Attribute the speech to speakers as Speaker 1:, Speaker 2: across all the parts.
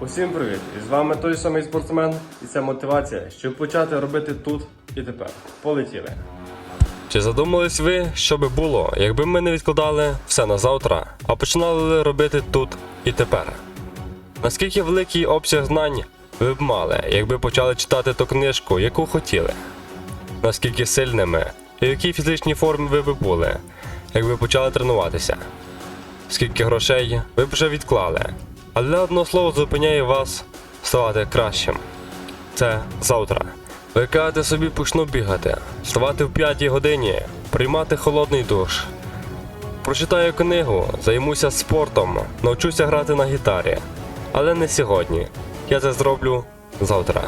Speaker 1: Усім привіт! І з вами той самий спортсмен, і це мотивація, щоб почати робити тут і тепер. Полетіли. Чи задумались ви, що би було, якби ми не відкладали все на завтра, а починали робити тут і тепер? Наскільки великий обсяг знань ви б мали, якби почали читати ту книжку, яку хотіли? Наскільки сильними і в якій фізичній формі ви б були, якби почали тренуватися? Скільки грошей ви б вже відклали, але одне слово зупиняє вас ставати кращим. Це завтра. Ви кажете собі почну бігати, вставати в 5 годині, приймати холодний душ. Прочитаю книгу, займуся спортом, навчуся грати на гітарі. Але не сьогодні. Я це зроблю завтра.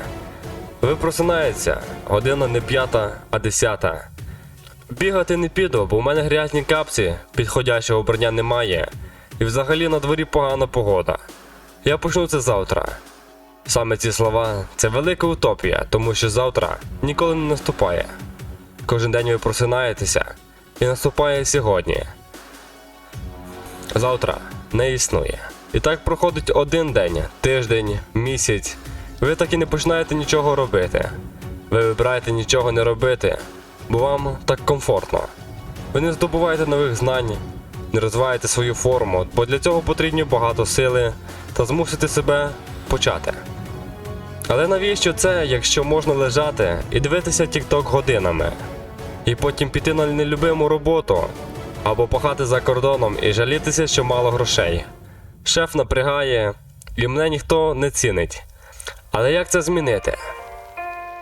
Speaker 1: Ви просинаєтеся, година не п'ята, а десята. Бігати не піду, бо в мене грязні капці, підходящого вбрання немає, і взагалі на дворі погана погода. Я почну це завтра. Саме ці слова це велика утопія, тому що завтра ніколи не наступає. Кожен день ви просинаєтеся і наступає сьогодні. Завтра не існує. І так проходить один день, тиждень, місяць. Ви так і не починаєте нічого робити. Ви вибираєте нічого не робити, бо вам так комфортно. Ви не здобуваєте нових знань, не розвиваєте свою форму, бо для цього потрібно багато сили та змусити себе почати. Але навіщо це, якщо можна лежати і дивитися TikTok годинами, і потім піти на нелюбиму роботу або пахати за кордоном і жалітися, що мало грошей? Шеф напрягає, і мене ніхто не цінить. Але як це змінити?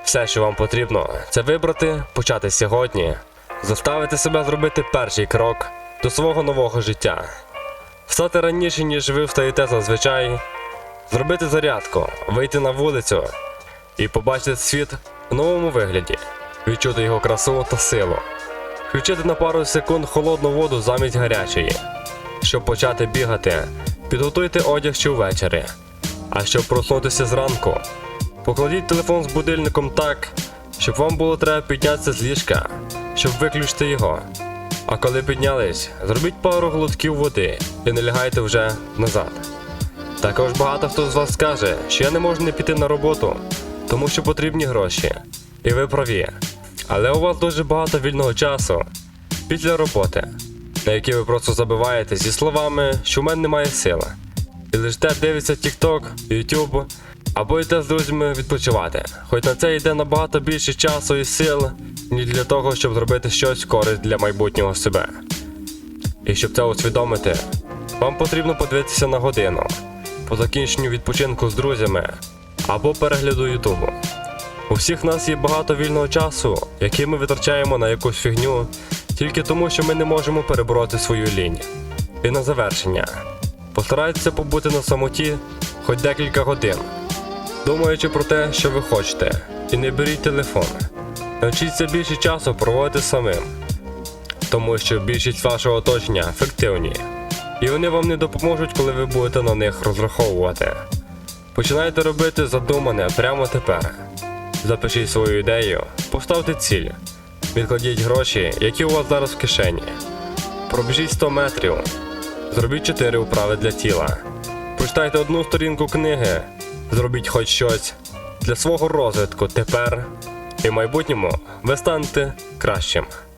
Speaker 1: Все, що вам потрібно, це вибрати, почати сьогодні, заставити себе зробити перший крок до свого нового життя, встати раніше, ніж ви встаєте зазвичай, зробити зарядку, вийти на вулицю і побачити світ в новому вигляді, відчути його красу та силу, включити на пару секунд холодну воду замість гарячої. Щоб почати бігати, підготуйте одяг ще ввечері. А щоб проснутися зранку, покладіть телефон з будильником так, щоб вам було треба піднятися з ліжка, щоб виключити його. А коли піднялись, зробіть пару глотків води і не лягайте вже назад. Також багато хто з вас скаже, що я не можу не піти на роботу, тому що потрібні гроші. І ви праві. Але у вас дуже багато вільного часу після роботи, на які ви просто забиваєте зі словами, що в мене немає сили. І лише дивиться TikTok, YouTube, або йде з друзями відпочивати. Хоч на це йде набагато більше часу і сил, ніж для того, щоб зробити щось користь для майбутнього себе. І щоб це усвідомити, вам потрібно подивитися на годину по закінченню відпочинку з друзями або перегляду Ютубу. У всіх нас є багато вільного часу, який ми витрачаємо на якусь фігню, тільки тому, що ми не можемо перебороти свою лінь. І на завершення. Постарайтеся побути на самоті хоч декілька годин, думаючи про те, що ви хочете, і не беріть телефон. Навчіться більше часу проводити самим, тому що більшість вашого оточення ефективні, і вони вам не допоможуть, коли ви будете на них розраховувати. Починайте робити задумане прямо тепер. Запишіть свою ідею, поставте ціль, відкладіть гроші, які у вас зараз в кишені. Пробіжіть 100 метрів, зробіть 4 вправи для тіла. Прочитайте одну сторінку книги, зробіть хоч щось для свого розвитку тепер і в майбутньому ви станете кращим.